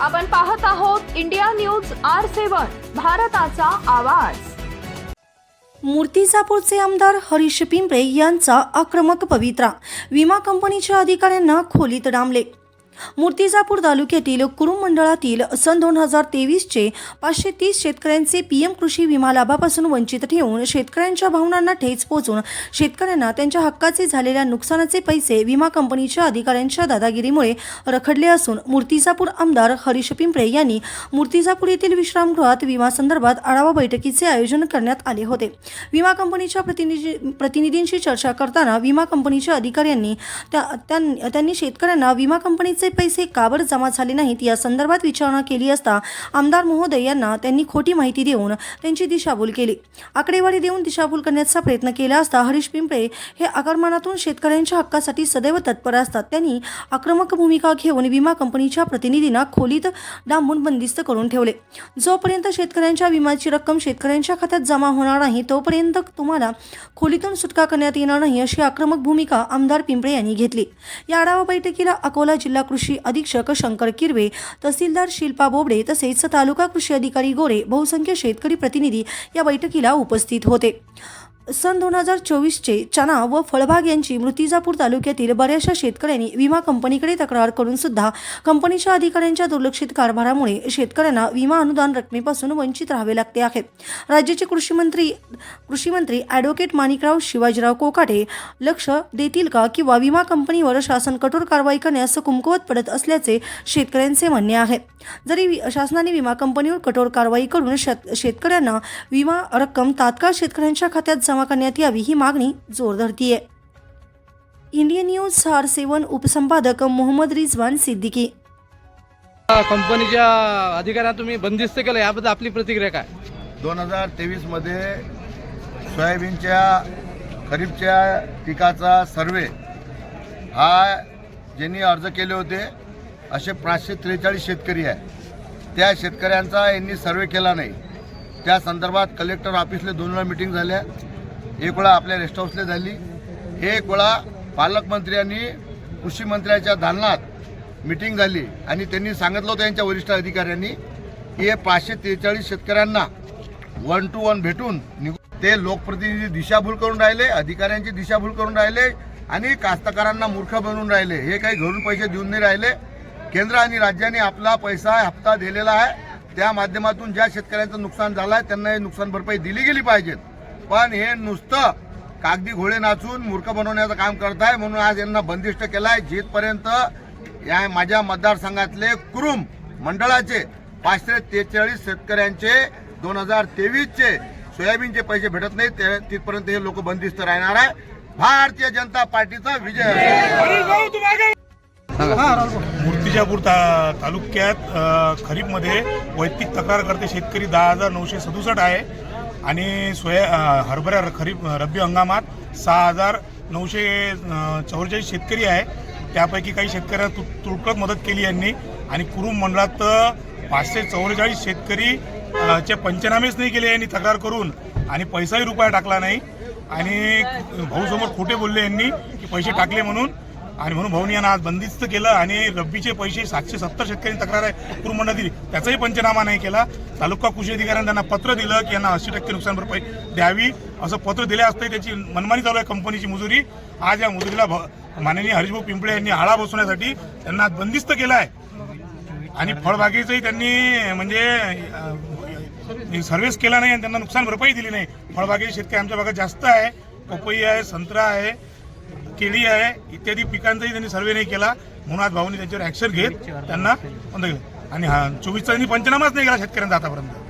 आपण पाहत आहोत इंडिया न्यूज आर सेवन भारताचा आवाज. मूर्तिजापूरचे आमदार हरीश पिंपळे यांचा आक्रमक पवित्रा. विमा कंपनीच्या अधिकाऱ्यांना खोलीत डांबले. मूर्तिजापूर तालुक्यातील कुरुम मंडळातील सन दोन हजार तेवीसचे पाचशे तीस शेतकऱ्यांचे पीएम कृषी विमा लाभापासून वंचित ठेवून शेतकऱ्यांच्या भावनांना ठेच पोहोचून शेतकऱ्यांना त्यांच्या हक्काचे झालेल्या नुकसानाचे पैसे विमा कंपनीच्या अधिकाऱ्यांच्या दादागिरीमुळे रखडले असून मूर्तिजापूर आमदार हरीश पिंपळे यांनी मूर्तिजापूर येथील विश्रामगृहात विमा संदर्भात आढावा बैठकीचे आयोजन करण्यात आले होते. विमा कंपनीच्या प्रतिनिधी प्रतिनिधींशी चर्चा करताना विमा कंपनीच्या अधिकाऱ्यांनी त्या त्यां- त्यांनी शेतकऱ्यांना विमा कंपनीचे पैसे का बरं जमा झाले नाहीत या संदर्भात विचारणा केली असता आमदार महोदय यांना त्यांनी खोटी माहिती देऊन त्यांची दिशाभूल केली. आकडेवारी देऊन दिशाभूल करण्याचा प्रयत्न केला असता हरीश पिंपळे हे आकारमानातून शेतकऱ्यांच्या हक्कासाठी सदैव तत्पर असतात. त्यांनी आक्रमक भूमिका घेऊन विमा कंपनीच्या प्रतिनिधींना खोलीत डांबून बंदिस्त करून ठेवले. जोपर्यंत शेतकऱ्यांच्या विम्याची रक्कम शेतकऱ्यांच्या खात्यात जमा होणार नाही तोपर्यंत तुम्हाला खोलीतून सुटका करण्यात येणार नाही अशी आक्रमक भूमिका आमदार पिंपळे यांनी घेतली. या आढावा बैठकीला अकोला जिल्हा कृषी अधीक्षक शंकर किरवे तहसीलदार शिल्पा बोबडे तसेच तालुका कृषी अधिकारी गोरे बहुसंख्य शेतकरी प्रतिनिधी या बैठकीला उपस्थित होते. सन दोन हजार चोवीसचे चना व फळबाग यांची मृतिजापूर तालुक्यातील बऱ्याचशा शेतकऱ्यांनी विमा कंपनीकडे तक्रार करून सुद्धा कंपनीच्या अधिकाऱ्यांच्या दुर्लक्षित कारभारामुळे शेतकऱ्यांना विमा अनुदान रकमेपासून वंचित राहावे लागते आहे. राज्याचे कृषी मंत्री कृषी मंत्री ॲडव्होकेट माणिकराव शिवाजीराव कोकाटे लक्ष देतील का किंवा विमा कंपनीवर शासन कठोर कारवाई करण्यास कुमकुवत पडत असल्याचे शेतकऱ्यांचे म्हणणे आहे. जरी वि- शासनाने विमा कंपनीवर कठोर कारवाई करून शेत शेतकऱ्यांना विमा रक्कम तात्काळ शेतकऱ्यांच्या खात्यात जमा करण्यात यावी ही। मागणी जोर धरतीये इंडियन न्यूज आर सेवन उपसंपादक मोहम्मद रिजवान सिद्दीकी। कंपनीच्या अधिकाऱ्यांना तुम्ही बंदिस्त केलं याबद्दल आपली प्रतिक्रिया काय? दोन हजार तेवीसमध्ये सोयाबीनच्या खरीपच्या पिकाचा सर्वे हा ज्यांनी अर्ज केले होते असे पाचशे त्रेचाळीस शेतकरी आहे त्या शेतकऱ्यांचा यांनी सर्वे केला नाही. त्या संदर्भात कलेक्टर ऑफिसले दोन वेळा मिटिंग झाल्या. एक वेळा आपल्या रेस्ट हाऊसला झाली. एक वेळा पालकमंत्र्यांनी कृषी मंत्र्याच्या दालनात मिटिंग झाली. आणि त्यांनी सांगितलं होतं यांच्या वरिष्ठ अधिकाऱ्यांनी की हे पाचशे त्रेचाळीस शेतकऱ्यांना वन टू वन भेटून ते लोकप्रतिनिधी दिशाभूल करून राहिले अधिकाऱ्यांची दिशाभूल करून राहिले आणि कास्तकारांना मूर्ख बनवून राहिले. हे काही घरून पैसे देऊन नाही राहिले. केंद्र आणि राज्याने आपला पैसा हप्ता दिलेला आहे. त्या माध्यमातून ज्या शेतकऱ्यांचं नुकसान झालं आहे त्यांना हे नुकसान भरपाई दिली गेली पाहिजे पण हे नुसतं कागदी घोडे नाचून मूर्ख बनवण्याचं काम करत आहे म्हणून आज यांना बंदिष्ट केलं आहे जिथपर्यंत या माझ्या मतदारसंघातले कुरुम मंडळाचे पाचशे त्रेचाळीस शेतकऱ्यांचे दोन हजार तेवीसचे सोयाबीनचे पैसे भेटत नाहीत ते- तिथपर्यंत हे लोक बंदिस्त राहणार आहे. भारतीय जनता पार्टीचा विजय. मूर्तिजापूर ता तालुक्यात खरीपमध्ये वैयक्तिक तक्रार करते शेतकरी दहा हजार नऊशे सदुसष्ट आहे. आणि सोया हरभरा खरीप रब्बी हंगामात सहा हजार नऊशे चौवेचाळीस शेतकरी आहे. त्यापैकी काही शेतकऱ्यांना तु तुरळक मदत केली यांनी. आणि कुरुम मंडळात पाचशे चौवेचाळीस शेतकरी चे पंचनामेच नाही केले यांनी तक्रार करून. आणि पैसाही रुपया टाकला नाही. आणि भाऊसमोर खोटे बोलले यांनी की पैसे टाकले म्हणून. आणि म्हणून भाऊनी यांना आज बंदिस्त केलं आणि रब्बीचे पैसे सातशे सत्तर शेतकऱ्यांनी तक्रार आहे कुरुमंडळात दिली त्याचाही पंचनामा नाही केला. तालुका कृषी अधिकाऱ्यांनी त्यांना पत्र दिलं की यांना अस्सी टक्के नुकसान भरपाई द्यावी. असं पत्र दिले असते त्याची मनमानी चालू आहे कंपनीची मजुरी. आज या मजुरीला भ- माननीय हरिभाऊ पिंपळे यांनी आळा बसवण्यासाठी त्यांना आज बंदिस्त केलं आहे. आणि फळबागेचंही त्यांनी म्हणजे सर्वेस सर्व्हिस केला नाही आणि त्यांना नुकसान भरपाई दिली नाही. फळबागेचे शेतकरी आमच्या भागात जास्त आहे. पपई आहे संत्रा आहे. केळी आहे. इत्यादी पिकांचाही त्यांनी सर्वे नाही केला. म्हणून आज भाऊनी त्यांच्यावर ऍक्शन घेत त्यांना बंद केलं. आणि हा चोवीसचा त्यांनी पंचनामाच नाही केला शेतकऱ्यांचा आतापर्यंत.